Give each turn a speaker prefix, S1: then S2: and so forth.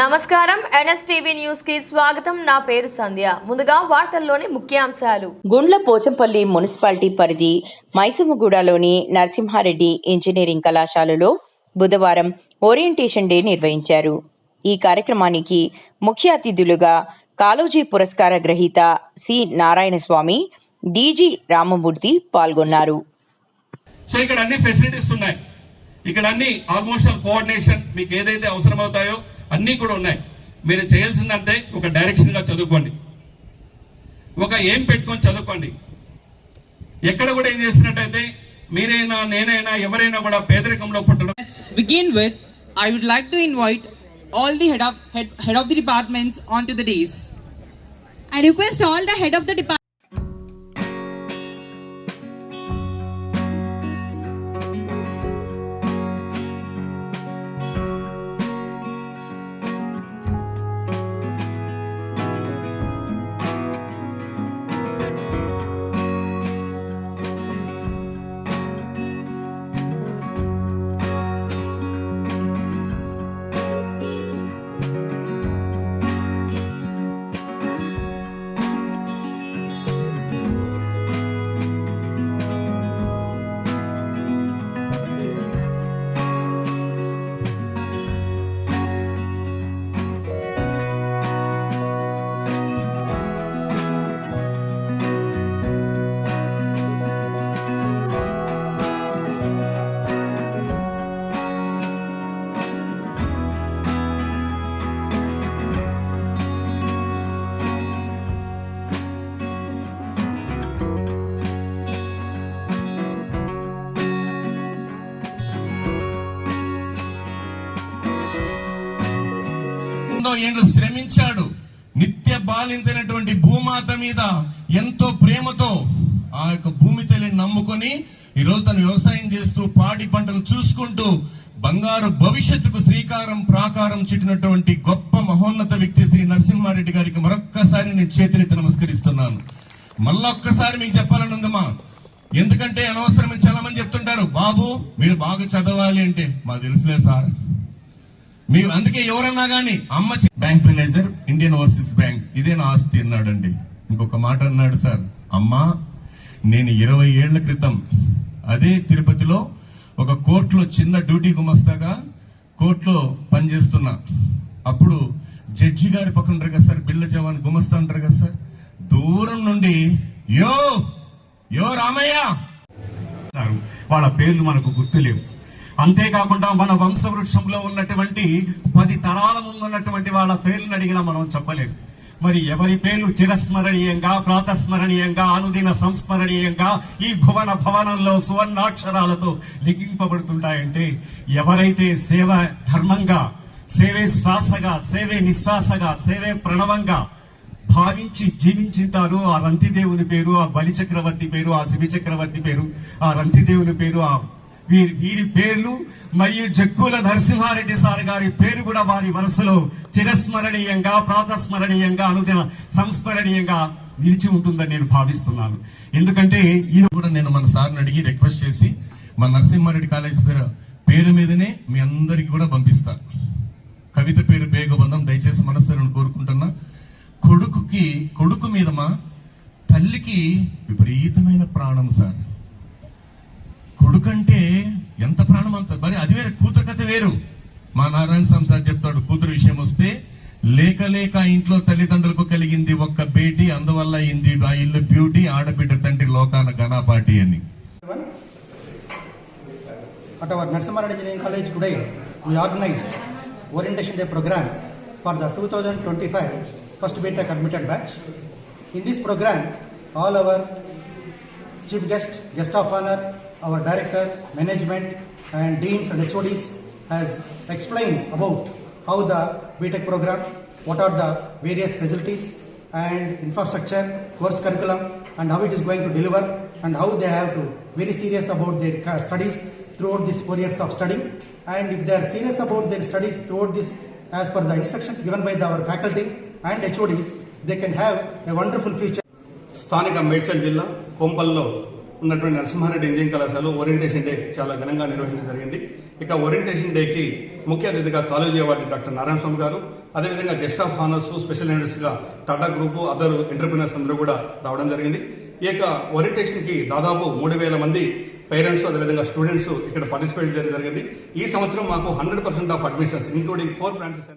S1: నమస్కారం. ఎన్ఎస్టీవీ న్యూస్కి స్వాగతం. నా పేరు సంధ్య. ముందుగా వార్తల్లోని ముఖ్యాంశాలు.
S2: గుండ్ల పోచంపల్లి మున్సిపాలిటీ పరిధి మైసమ్మగూడలోని నరసింహారెడ్డి ఇంజనీరింగ్ కళాశాలలో బుధవారం ఓరియంటేషన్ డే నిర్వహించారు. ఈ కార్యక్రమానికి ముఖ్య అతిథులుగా కాలోజీ పురస్కార గ్రహీత సి నారాయణస్వామి డీజీ రామమూర్తి పాల్గొన్నారు.
S3: సో ఇక్కడ అన్ని ఫెసిలిటీస్ ఉన్నాయి. ఇక్కడ అన్ని ఆల్మోస్ట్ ఆల్ కోఆర్డినేషన్ మీకు ఏదైతే అవసరం అవుతాయో అన్నీ కూడా ఉన్నాయి. మీరు చేయాల్సిందంటే ఒక డైరెక్షన్గా చదువుకోండి. ఒక ఏం పెట్టుకొని చదువుకోండి. ఎక్కడ కూడా ఏం చేసినట్టయితే మీరైనా నేనైనా ఎవరైనా కూడా పేదరికంలో పుట్టడం
S4: begin with I would like to invite all the head of head of the departments on to the days
S5: I request all the head of the
S3: depart ఏండ్లు శ్రమించాడు. నిత్య బాలింతైనటువంటి భూమాత మీద ఎంతో ప్రేమతో ఆ యొక్క భూమి తల్లిని నమ్ముకొని ఈ రోజు తను వ్యవసాయం చేస్తూ పాడి పంటలు చూసుకుంటూ బంగారు భవిష్యత్తుకు శ్రీకారం ప్రాకారం చుట్టినటువంటి గొప్ప మహోన్నత వ్యక్తి శ్రీ నరసింహారెడ్డి గారికి మరొక్కసారి నేను చేతులెత్తి నమస్కరిస్తున్నాను. మళ్ళొక్కసారి మీకు చెప్పాలని ఉందమ్మా. ఎందుకంటే అనవసరమని చాలా మంది చెప్తుంటారు బాబు మీరు బాగా చదవాలి అంటే. మాకు తెలుసులే సార్. మీరు అందుకే ఎవరన్నా గానీ అమ్మ చె- bank manager Indian overseas bank ఇదే నా ఆస్తి అన్నాడండి. ఇంకొక మాట అన్నాడు సార్. అమ్మా నేను ఇరవై ఏళ్ళ క్రితం అదే తిరుపతిలో ఒక కోర్టులో చిన్న డ్యూటీ గుమస్తాగా కోర్టులో పనిచేస్తున్నా. అప్పుడు జడ్జి గారి పక్కన ఉంటారు కదా సార్ బిళ్ళ జవాన్ గుమస్తా ఉంటారు కదా సార్. దూరం నుండి యో యో రామయ్య.
S6: వాళ్ళ పేర్లు మనకు గుర్తులేవు. అంతేకాకుండా మన వంశవృక్షంలో ఉన్నటువంటి పది తరాల ముందు ఉన్నటువంటి వాళ్ళ పేర్లను అడిగినా మనం చెప్పలేము మరి ఎవరి పేర్లు చిరస్మరణీయంగా ప్రాతస్మరణీయంగా అనుదిన సంస్మరణీయంగా ఈ భువన భవనంలో సువర్ణాక్షరాలతో లిఖింపబడుతుంటాయంటే ఎవరైతే సేవ ధర్మంగా సేవే శ్వాసగా సేవే నిశ్వాసగా సేవే ప్రణవంగా భావించి జీవించుంటారు ఆ రంతిదేవుని పేరు ఆ బలిచక్రవర్తి పేరు ఆ శివి చక్రవర్తి పేరు ఆ రంతిదేవుని పేరు ఆ వీరి వీరి పేర్లు మరియు జక్కుల నరసింహారెడ్డి సార్ గారి పేరు కూడా వారి మనసులో చిరస్మరణీయంగా ప్రాతస్మరణీయంగా అనుదిన సంస్మరణీయంగా నిలిచి ఉంటుందని నేను భావిస్తున్నాను. ఎందుకంటే ఇది
S3: కూడా నేను మన సార్ని అడిగి రిక్వెస్ట్ చేసి మన నరసింహారెడ్డి కాలేజ్ పేరు పేరు మీదనే మీ అందరికీ కూడా పంపిస్తా. కవిత పేరు పేగబంధం దయచేసి మనస్థిరం కోరుకుంటున్నా. కొడుకుకి కొడుకు మీదమా తల్లికి విపరీతమైన ప్రాణం సార్. కొడుకంటే అంత మరి అది వేరే కూతురు కథ వేరు. మా నారాయణ సంసార్ చెప్తాడు కూతురు విషయం వస్తే లేక లేక ఇంట్లో తల్లిదండ్రులకు కలిగింది ఒక్క భేటీ అందువల్ల అయింది ఆ ఇల్లు బ్యూటీ ఆడబిడ్డ తండ్రి లోకాన ఘనాపాటి అని.
S7: Orientation day programme for the two thousand twenty five first B Tech admitted batch in this programme all our chief guest guest of honour our director, management, and deans and HODs has explained about how the BTech program, what are the various facilities and infrastructure, course curriculum, and how it is going to deliver, and how they have to very serious about their ca- studies throughout these four years of studying. And if they are serious about their studies throughout this, as per the instructions given by the, our faculty and HODs, they can have a wonderful future.
S8: స్థానిక మేడ్చల్ జిల్లా కొంపల్లో ఉన్నటువంటి Narasimha Reddy engineering కళాశాల orientation day చాలా ఘనంగా నిర్వహించడం జరిగింది. ఇక ఓరియంటేషన్ డేకి ముఖ్య అతిథిగా college award doctor Narayana Swamy garu అదేవిధంగా గెస్ట్ ఆఫ్ హానర్స్ స్పెషల్గా టాటా గ్రూప్ అదర్ ఎంటర్ప్రినర్స్ అందరూ కూడా రావడం జరిగింది. ఈ యొక్క ఓరియంటేషన్కి దాదాపు మూడు వేల మంది పేరెంట్స్ అదేవిధంగా స్టూడెంట్స్ ఇక్కడ పార్టిసిపేట్ చేయడం జరిగింది. ఈ సంవత్సరం మాకు hundred percent of admissions including four branches